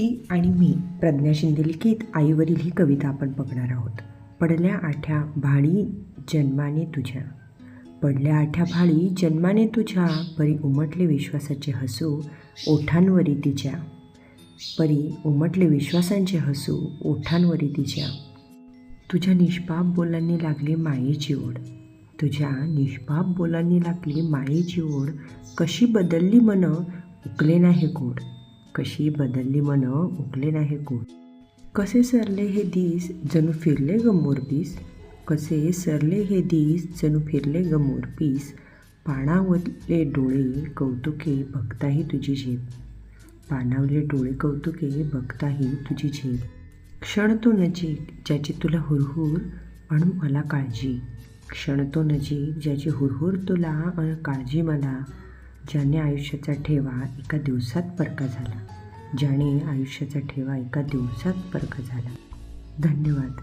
ती आणि मी प्रज्ञा शिंदे लिखित आईवरील ही कविता आपण बघणार आहोत. पडल्या आठ्या भाळी जन्माने तुझ्या. पडल्या आठ्या भाळी जन्माने तुझ्या परी उमटले विश्वासाचे हसू ओठांवरी तिच्या. परी उमटले विश्वासांचे हसू ओठांवरी तिच्या. तुझ्या निष्पाप बोलांनी लागली मायेची ओढ तुझ्या निष्पाप बोलांनी लागली मायेची ओढ कशी बदलली मन उकले नाही गोड. कशी बदलली मन उकले नाही गोड कसे सरले हे दिस जणू फिरले गमोर मोरपीस कसे सरले हे दिस जणू फिरले गमोर मोरपीस पाणावले डोळे कौतुके बघताही तुझी झेप. पाणावले डोळे कौतुके बघताही तुझी झेप. क्षण तो नजीक ज्याची तुला हुरहुर म्हणून मला काळजी. क्षण तो नजीक ज्याची हुरहुर तुला काळजी मला. ज्याने आयुष्याचा ठेवा एका दिवसात परका झाला. ज्याने आयुष्याचा ठेवा एका दिवसात परका झाला. धन्यवाद.